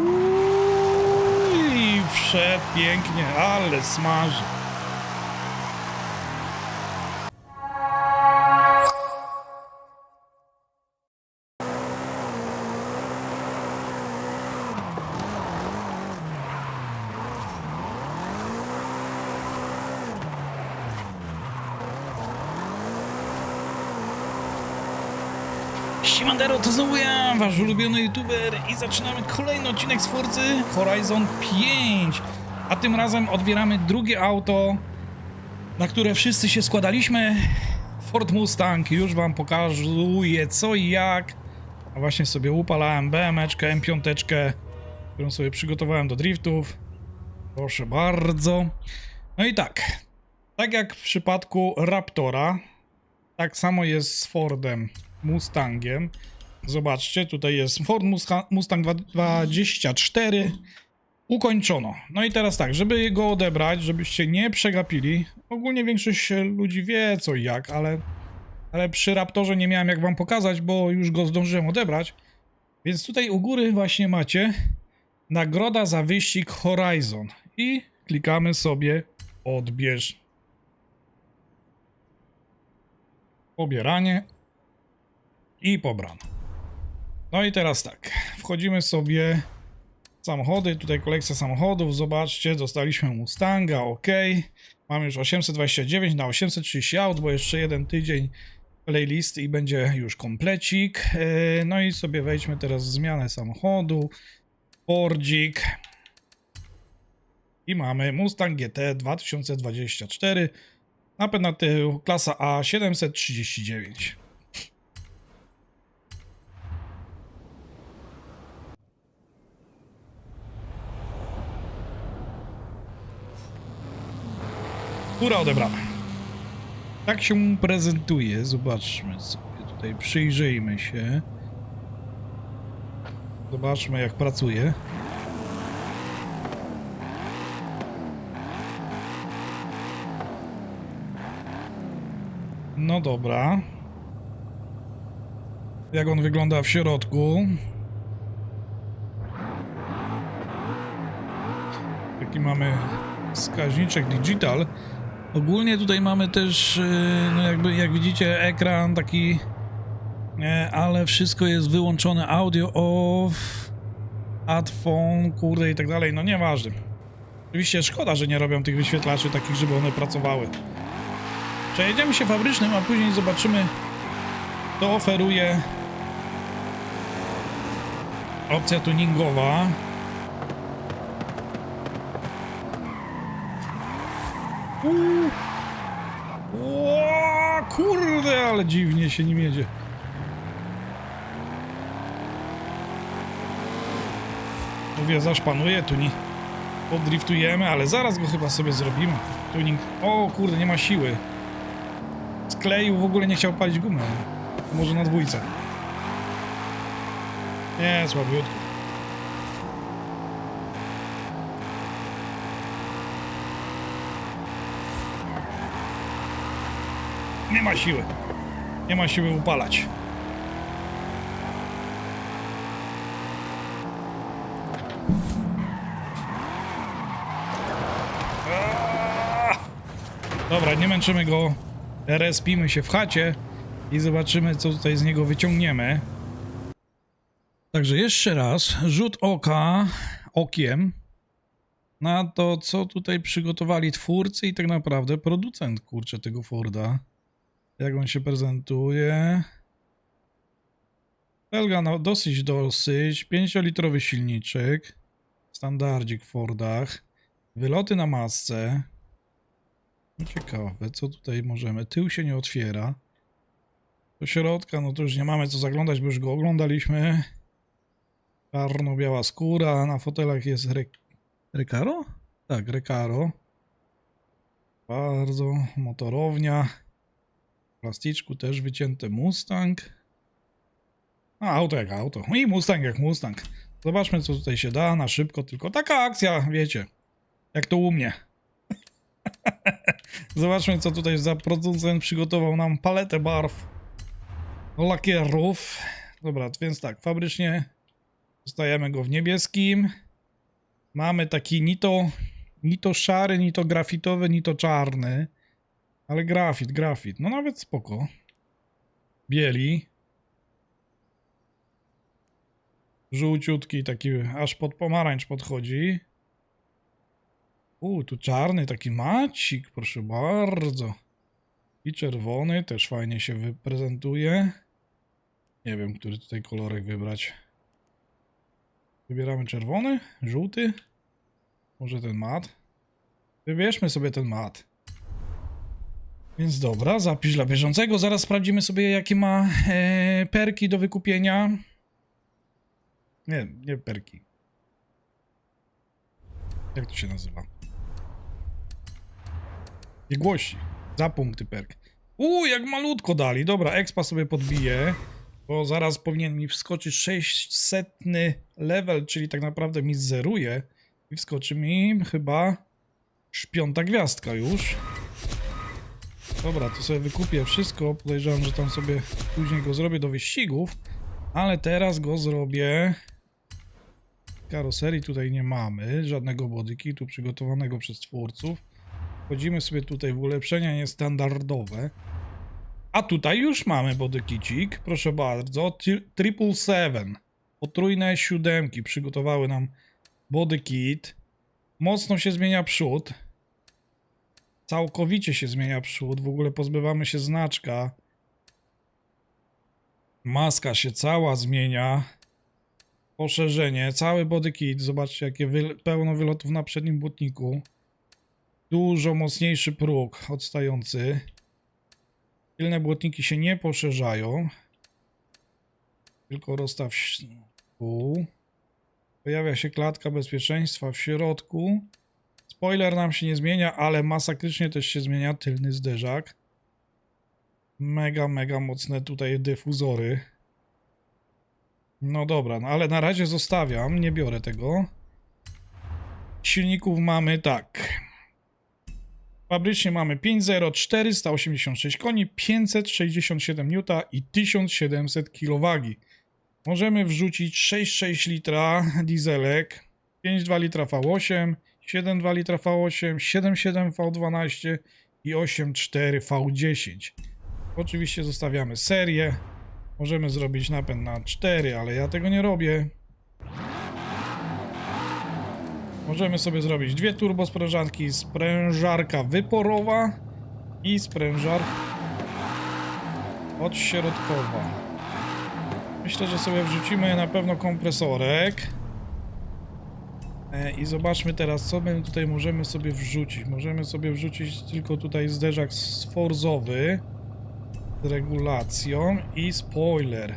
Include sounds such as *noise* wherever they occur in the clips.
Uuu, wszedł pięknie, ale smaży. Ulubiony youtuber i zaczynamy kolejny odcinek z Forcy Horizon 5. A tym razem odbieramy drugie auto, na które wszyscy się składaliśmy. Ford Mustang, już wam pokazuję co i jak. A właśnie sobie upalałem BMeczkę, M5, którą sobie przygotowałem do driftów. Proszę bardzo. No i tak, tak jak w przypadku Raptora, tak samo jest z Fordem Mustangiem. Zobaczcie, tutaj jest Ford Mustang 24. Ukończono. No i teraz tak, żeby go odebrać, żebyście nie przegapili. Ogólnie większość ludzi wie co i jak, ale, ale przy Raptorze nie miałem jak wam pokazać, bo już go zdążyłem odebrać. Więc tutaj u góry właśnie macie nagroda za wyścig Horizon. I klikamy sobie odbierz. Pobieranie i pobrano. No i teraz tak, wchodzimy sobie samochody, tutaj kolekcja samochodów, zobaczcie, dostaliśmy Mustanga, ok. Mamy już 829 na 830 aut, bo jeszcze jeden tydzień playlist i będzie już komplecik. E, No i sobie wejdźmy teraz w zmianę samochodu, Fordzik i mamy Mustang GT 2024, napęd na tył, klasa A 739. Tura odebrana. Tak się prezentuje. Zobaczmy sobie tutaj, przyjrzyjmy się. Zobaczmy jak pracuje. No dobra. Jak on wygląda w środku? Taki mamy wskaźniczek digital. Ogólnie tutaj mamy też, yy, no jakby jak widzicie, ekran taki, nie, ale wszystko jest wyłączone, audio off, add phone, kurde i tak dalej, no nieważne. Oczywiście szkoda, że nie robią tych wyświetlaczy takich, żeby one pracowały. Przejedziemy się fabrycznym, a później zobaczymy, co oferuje opcja tuningowa. Uuu. Kurde, ale dziwnie się nim jedzie. Mówię, zaszpanuje, tu nie podriftujemy, ale zaraz go chyba sobie zrobimy. Tuning. O, kurde, nie ma siły. Skleił, w ogóle nie chciał palić gumy. Może na dwójce. Nie, słabiutko. Nie ma siły. Nie ma siły upalać. Aaaa! Dobra, nie męczymy go. Respimy się w chacie i zobaczymy, co tutaj z niego wyciągniemy. Także jeszcze raz rzut oka okiem na to, co tutaj przygotowali twórcy i tak naprawdę producent, kurczę, tego Forda. Jak on się prezentuje? Felga no dosyć, dosyć. 5-litrowy silniczek. Standardzik w Fordach. Wyloty na masce. No Ciekawe, co tutaj możemy. Tył się nie otwiera. Do środka, no to już nie mamy co zaglądać, bo już go oglądaliśmy. Czarno-biała skóra. Na fotelach jest re... Recaro? Tak, Recaro. Bardzo. Motorownia. Plasticzku też wycięte Mustang. A, auto jak auto. I Mustang jak Mustang. Zobaczmy, co tutaj się da na szybko. Tylko taka akcja, wiecie. Jak to u mnie. *laughs* Zobaczmy, co tutaj za producent przygotował nam paletę barw lakierów. Dobra, więc tak, fabrycznie Dostajemy go w niebieskim. Mamy taki ni to, ni to szary, ni to grafitowy, ni to czarny. Ale grafit, grafit. No nawet spoko. Bieli. Żółciutki, taki aż pod pomarańcz podchodzi. U, tu czarny taki macik, proszę bardzo. I czerwony też fajnie się wyprezentuje. Nie wiem, który tutaj kolorek wybrać. Wybieramy czerwony, żółty. Może ten mat. Wybierzmy sobie ten mat. Więc dobra, zapisz dla bieżącego. Zaraz sprawdzimy sobie, jakie ma e, perki do wykupienia. Nie, nie perki. Jak to się nazywa? Biegłości. Za punkty perk. Uuu, jak malutko dali. Dobra, expa sobie podbiję, bo zaraz powinien mi wskoczyć 600 level, czyli tak naprawdę mi zeruje. I wskoczy mi chyba piąta gwiazdka już. Dobra, to sobie wykupię wszystko. Podejrzewam, że tam sobie później go zrobię do wyścigów. Ale teraz go zrobię. Karoserii tutaj nie mamy. Żadnego bodykitu przygotowanego przez twórców. Wchodzimy sobie tutaj w ulepszenia niestandardowe. A tutaj już mamy bodykicik. Proszę bardzo. Tri- Triple Seven. Potrójne siódemki przygotowały nam bodykit. Mocno się zmienia przód. Całkowicie się zmienia przód. W ogóle pozbywamy się znaczka. Maska się cała zmienia. Poszerzenie. Cały bodykit. Zobaczcie, jakie wy... pełno wylotów na przednim błotniku. Dużo mocniejszy próg odstający. Tylne błotniki się nie poszerzają. Tylko rozstaw tu. Pojawia się klatka bezpieczeństwa w środku. Spoiler nam się nie zmienia, ale masakrycznie też się zmienia tylny zderzak. Mega, mega mocne tutaj dyfuzory. No dobra, no ale na razie zostawiam, nie biorę tego. Silników mamy tak. Fabrycznie mamy 5.0, 486 koni, 567 N i 1700 kW. Możemy wrzucić 6,6 litra dieselek, 5,2 litra V8, 7,2 litra V8, 7,7 V12 i 8,4 V10. Oczywiście zostawiamy serię. Możemy zrobić napęd na 4, ale ja tego nie robię. Możemy sobie zrobić dwie turbosprężarki, sprężarka wyporowa i sprężarka odśrodkowa. Myślę, że sobie wrzucimy na pewno kompresorek. E, I zobaczmy teraz, co my tutaj możemy sobie wrzucić. Możemy sobie wrzucić tylko tutaj zderzak sforzowy z regulacją i spoiler.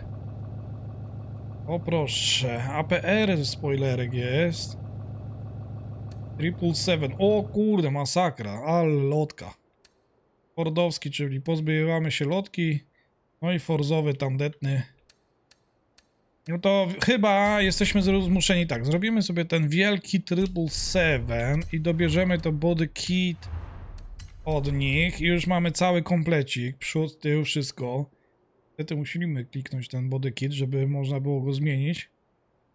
O proszę, APR spoilerek jest. Triple Seven. O kurde, masakra, ale lotka. Fordowski, czyli pozbywamy się lotki. No i forzowy tandetny. No to chyba jesteśmy zmuszeni tak. Zrobimy sobie ten wielki Triple Seven i dobierzemy to body kit od nich. I już mamy cały komplecik. Przód, tył, wszystko. Niestety musimy kliknąć ten body kit, żeby można było go zmienić.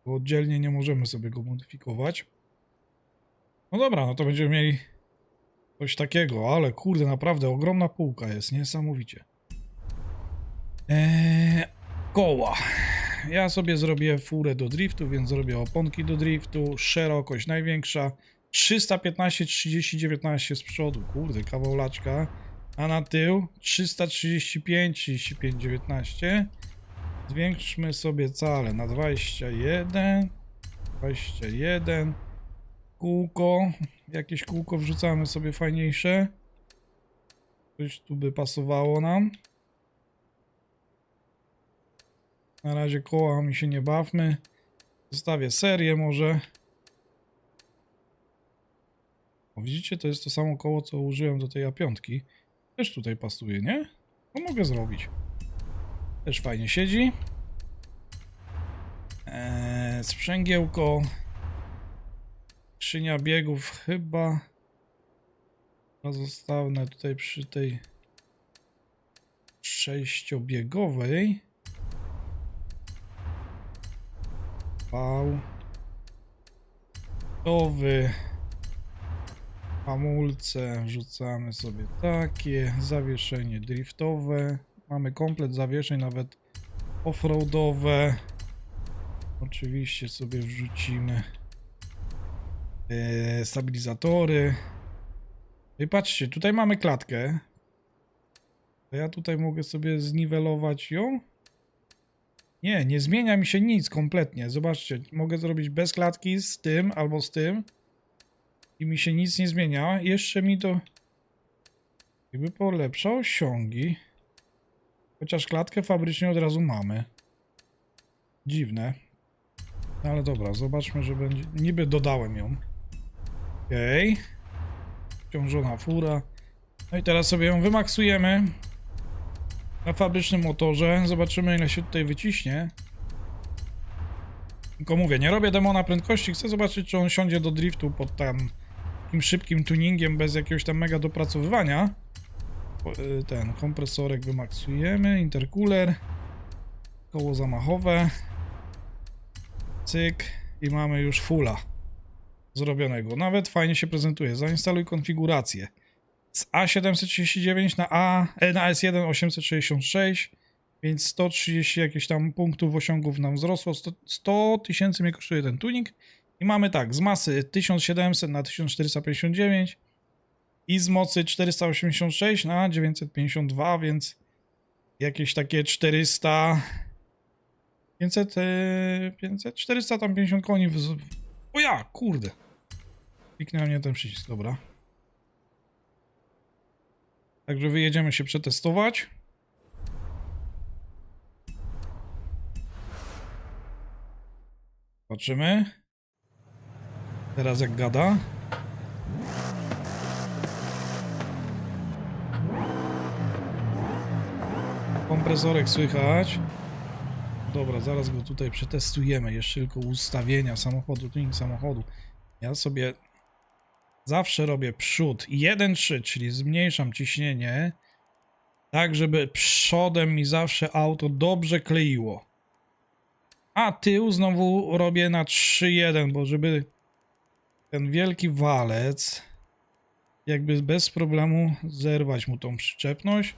Bo oddzielnie nie możemy sobie go modyfikować. No dobra, no to będziemy mieli coś takiego, ale kurde, naprawdę ogromna półka jest, niesamowicie. Eee, koła. Ja sobie zrobię furę do driftu, więc zrobię oponki do driftu, szerokość największa, 315, 30, 19 z przodu, kurde, kawał laczka, a na tył 335, 35, 19. Zwiększmy sobie cale na 21, 21, kółko, jakieś kółko wrzucamy sobie fajniejsze. Coś tu by pasowało nam. Na razie kołami się nie bawmy. Zostawię serię może. O, widzicie, to jest to samo koło, co użyłem do tej A5. Też tutaj pasuje, nie? To mogę zrobić. Też fajnie siedzi. Eee, sprzęgiełko. Skrzynia biegów chyba pozostanę tutaj przy tej sześciobiegowej. V. Gotowy. Hamulce wrzucamy sobie takie. Zawieszenie driftowe. Mamy komplet zawieszeń, nawet offroadowe. Oczywiście sobie wrzucimy e, stabilizatory. I patrzcie, tutaj mamy klatkę. Ja tutaj mogę sobie zniwelować ją. Nie, nie zmienia mi się nic kompletnie. Zobaczcie, mogę zrobić bez klatki z tym albo z tym. I mi się nic nie zmienia. Jeszcze mi to jakby polepsza osiągi. Chociaż klatkę fabrycznie od razu mamy. Dziwne. No ale dobra, zobaczmy, że będzie... Niby dodałem ją. Okej. Ciążona fura. No i teraz sobie ją wymaksujemy. Na fabrycznym motorze. Zobaczymy ile się tutaj wyciśnie. Tylko mówię, nie robię demona prędkości. Chcę zobaczyć, czy on siądzie do driftu pod tam szybkim tuningiem, bez jakiegoś tam mega dopracowywania. Y, Ten kompresorek wymaksujemy, intercooler, koło zamachowe, cyk i mamy już fulla zrobionego. Nawet fajnie się prezentuje. Zainstaluj konfigurację z A739 na, A, e, na S1 866, więc 130 jakieś tam punktów osiągów nam wzrosło. 100 100 tysięcy mnie kosztuje ten tuning. I mamy tak, z masy 1700 na 1459 i z mocy 486 na 952, więc jakieś takie 400 500, e, 500 400 tam 50 koni w... O ja, kurde. Kliknąłem nie ten przycisk, dobra. Także wyjedziemy się przetestować. Zobaczymy. Teraz jak gada. Kompresorek słychać. Dobra, zaraz go tutaj przetestujemy. Jeszcze tylko ustawienia samochodu, tuning samochodu. Ja sobie zawsze robię przód 1-3, czyli zmniejszam ciśnienie, tak żeby przodem mi zawsze auto dobrze kleiło. A tył znowu robię na 3-1, bo żeby ten wielki walec jakby bez problemu zerwać mu tą przyczepność.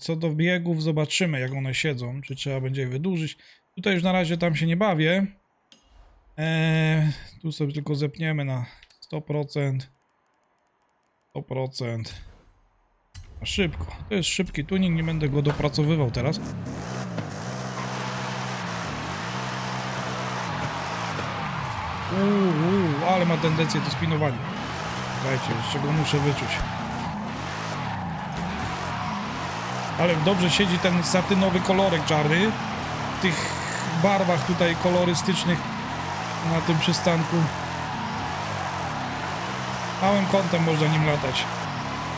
Co do biegów zobaczymy jak one siedzą, czy trzeba będzie je wydłużyć. Tutaj już na razie tam się nie bawię. Eee, tu sobie tylko zepniemy na 100%. 100%. A szybko. To jest szybki tuning, nie będę go dopracowywał teraz. Uuu, uuu, ale ma tendencję do spinowania. Słuchajcie, jeszcze go muszę wyczuć. Ale dobrze siedzi ten satynowy kolorek czarny. W tych barwach tutaj kolorystycznych na tym przystanku. Małym kątem można nim latać.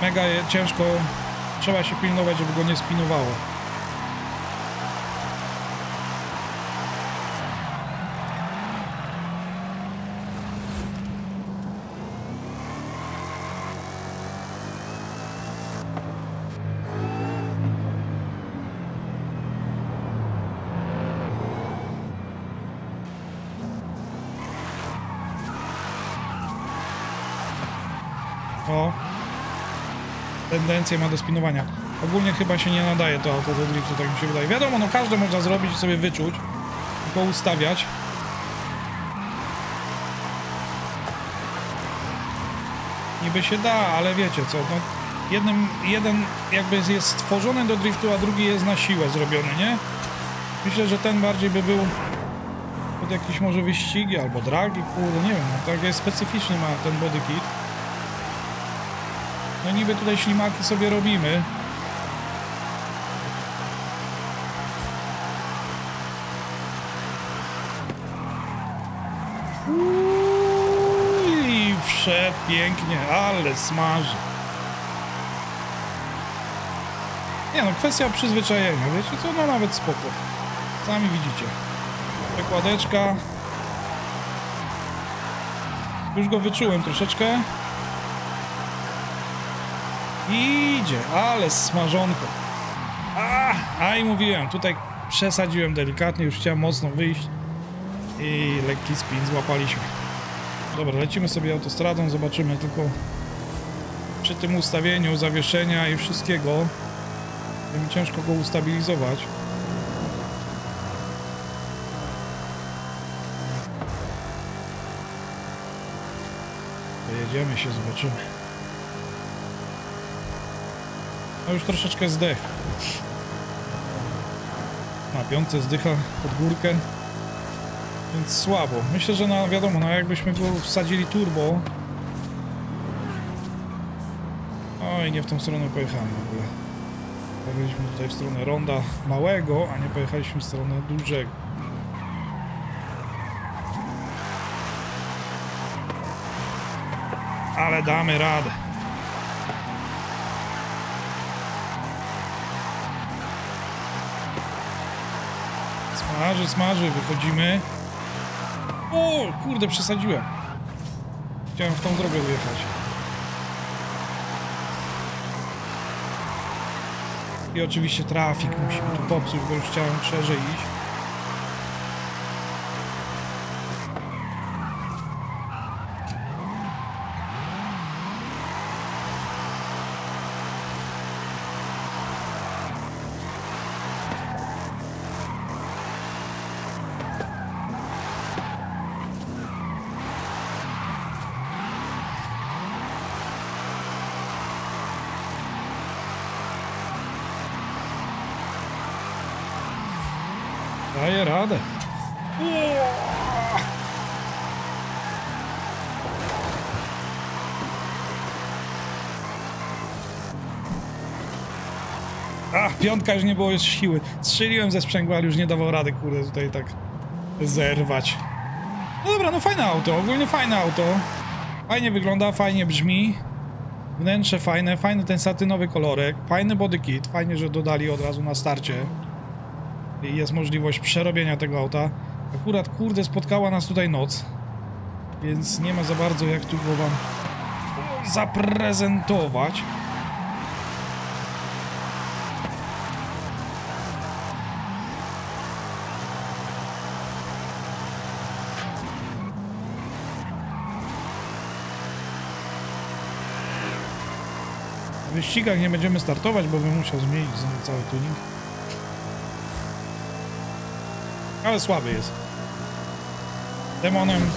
Mega ciężko. Trzeba się pilnować, żeby go nie spinowało. O. Tendencję ma do spinowania. Ogólnie chyba się nie nadaje to auto do driftu, tak mi się wydaje. Wiadomo, no każde można zrobić i sobie wyczuć. Tylko ustawiać. Niby się da, ale wiecie co, no jednym, jeden jakby jest stworzony do driftu, a drugi jest na siłę zrobiony, nie? Myślę, że ten bardziej by był pod jakieś może wyścigi albo dragi, kurde, nie wiem, no tak jest specyficzny ma ten body kit. No niby tutaj ślimaki sobie robimy. Uuu, wszedł pięknie, ale smaży. Nie no, kwestia przyzwyczajenia, wiecie co, no nawet spoko. Sami widzicie. Przekładeczka. Już go wyczułem troszeczkę. Idzie, ale smażonko. A, a i mówiłem, tutaj przesadziłem delikatnie, już chciałem mocno wyjść i lekki spin złapaliśmy. Dobra, lecimy sobie autostradą, zobaczymy tylko przy tym ustawieniu zawieszenia i wszystkiego będzie ciężko go ustabilizować. Pojedziemy się, zobaczymy. No już troszeczkę zdech. Na zdycha pod górkę. Więc słabo. Myślę, że na wiadomo, no jakbyśmy go wsadzili turbo. Oj, nie w tą stronę pojechałem w ogóle. Pojechaliśmy tutaj w stronę ronda małego, a nie pojechaliśmy w stronę dużego. Ale damy radę. Smaży, smaży, wychodzimy. O, kurde, przesadziłem. Chciałem w tą drogę wyjechać. I oczywiście trafik musimy tu popsuć, bo już chciałem szerzej iść. Daję radę. Ach, piątka już nie było już siły. Strzeliłem ze sprzęgła, ale już nie dawał rady, kurde, tutaj tak zerwać. No dobra, no fajne auto, ogólnie fajne auto. Fajnie wygląda, fajnie brzmi. Wnętrze fajne, fajny ten satynowy kolorek, fajny body kit, fajnie, że dodali od razu na starcie. Jest możliwość przerobienia tego auta. Akurat, kurde, spotkała nas tutaj noc, więc nie ma za bardzo jak tu go wam zaprezentować. W wyścigach nie będziemy startować, bo bym musiał zmienić cały tuning. Ale słaby jest. Demonem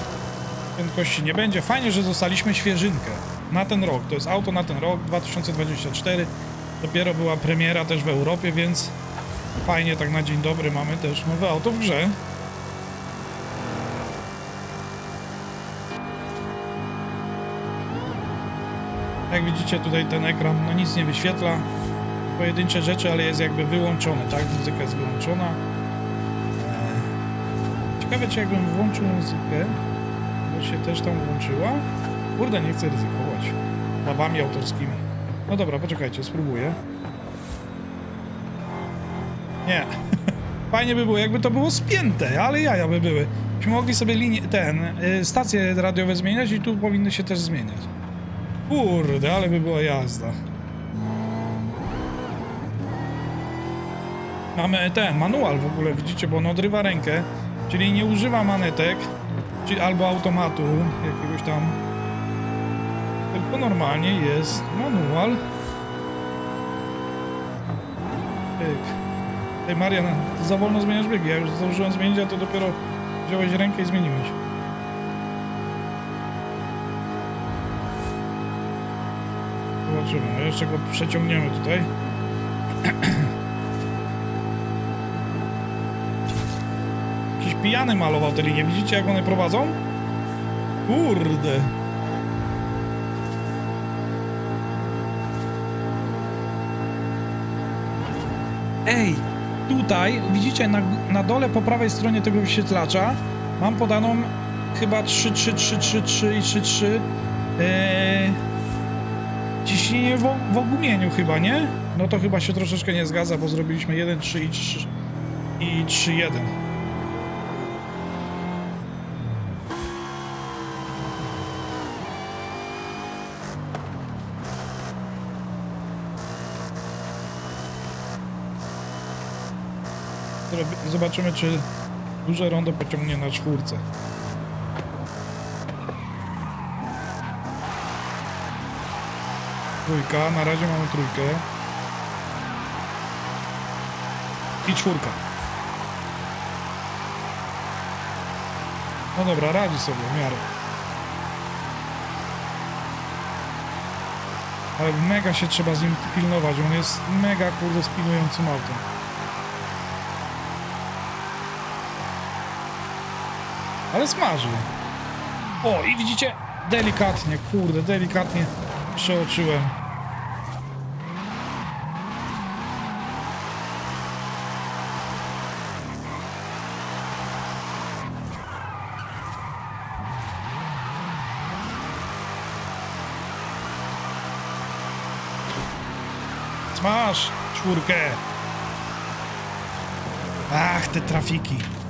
prędkości nie będzie. Fajnie, że zostaliśmy świeżynkę na ten rok. To jest auto na ten rok 2024. Dopiero była premiera też w Europie, więc fajnie tak na dzień dobry mamy też nowe auto w grze. Jak widzicie tutaj ten ekran no nic nie wyświetla. Pojedyncze rzeczy, ale jest jakby wyłączone, tak? Muzyka jest wyłączona. Ciekawe czy jakbym włączył muzykę, to się też tam włączyła. Kurde, nie chcę ryzykować. Prawami autorskimi. No dobra, poczekajcie, spróbuję. Nie. *laughs* Fajnie by było, jakby to było spięte, ale jaja by były. Byśmy mogli sobie linię, ten, y, stacje radiowe zmieniać i tu powinny się też zmieniać. Kurde, ale by była jazda. Mamy ten manual w ogóle, widzicie, bo on odrywa rękę, czyli nie używa manetek, czyli albo automatu jakiegoś tam. Tylko normalnie jest manual. Pyk. Ej Marian, ty za wolno zmieniasz biegi, ja już zdążyłem zmienić, a ty dopiero wziąłeś rękę i zmieniłeś. Zobaczymy, jeszcze go przeciągniemy tutaj. *clears throat* Pijany malował te linie, widzicie jak one prowadzą? Kurde. Ej, tutaj widzicie na, na dole po prawej stronie tego wyświetlacza mam podaną chyba 3, 3, 3, 3, 3 i 3, 3 eee, ciśnienie w, w ogumieniu chyba, nie? No to chyba się troszeczkę nie zgadza, bo zrobiliśmy 1, 3 i 3 i 3, 1. Zobaczymy, czy duże rondo pociągnie na czwórce. Trójka, na razie mamy trójkę. I czwórka. No dobra, radzi sobie w miarę. Ale mega się trzeba z nim pilnować. On jest mega kurde spinującym autem. Ale smaży. O, i widzicie? Delikatnie, kurde, delikatnie przeoczyłem. Smaż czwórkę. Ach, te trafiki.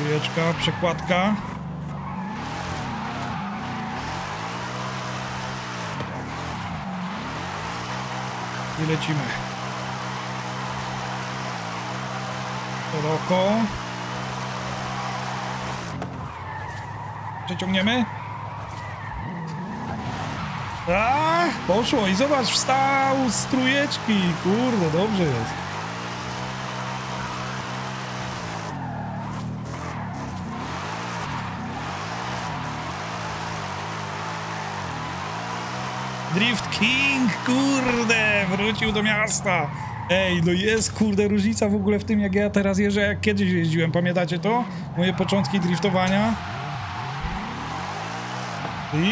Chwileczka, przekładka. I lecimy. Szeroko. Przeciągniemy. A, poszło i zobacz, wstał z trójeczki. Kurde, dobrze jest. Drift King, kurde, wrócił do miasta. Ej, no jest, kurde, różnica w ogóle w tym, jak ja teraz jeżdżę, jak kiedyś jeździłem. Pamiętacie to? Moje początki driftowania?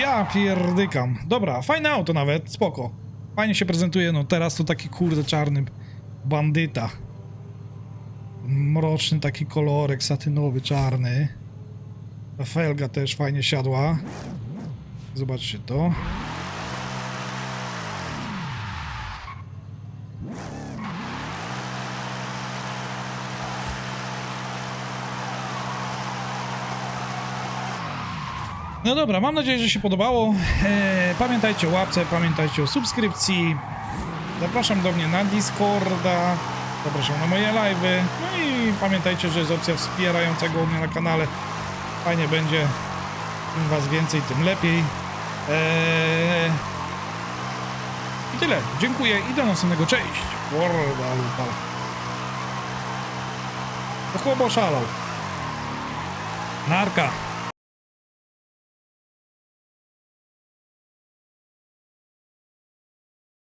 Ja pierdykam. Dobra, fajne auto nawet, spoko. Fajnie się prezentuje, no teraz to taki kurde czarny bandyta. Mroczny taki kolorek satynowy, czarny. Ta felga też fajnie siadła. Zobaczcie to. No dobra, mam nadzieję, że się podobało. Eee, pamiętajcie o łapce, pamiętajcie o subskrypcji. Zapraszam do mnie na Discorda. Zapraszam na moje live'y. No i pamiętajcie, że jest opcja wspierającego mnie na kanale. Fajnie będzie. Im was więcej, tym lepiej. Eee... I tyle. Dziękuję i do następnego. Cześć. Worda lupa. To. Narka.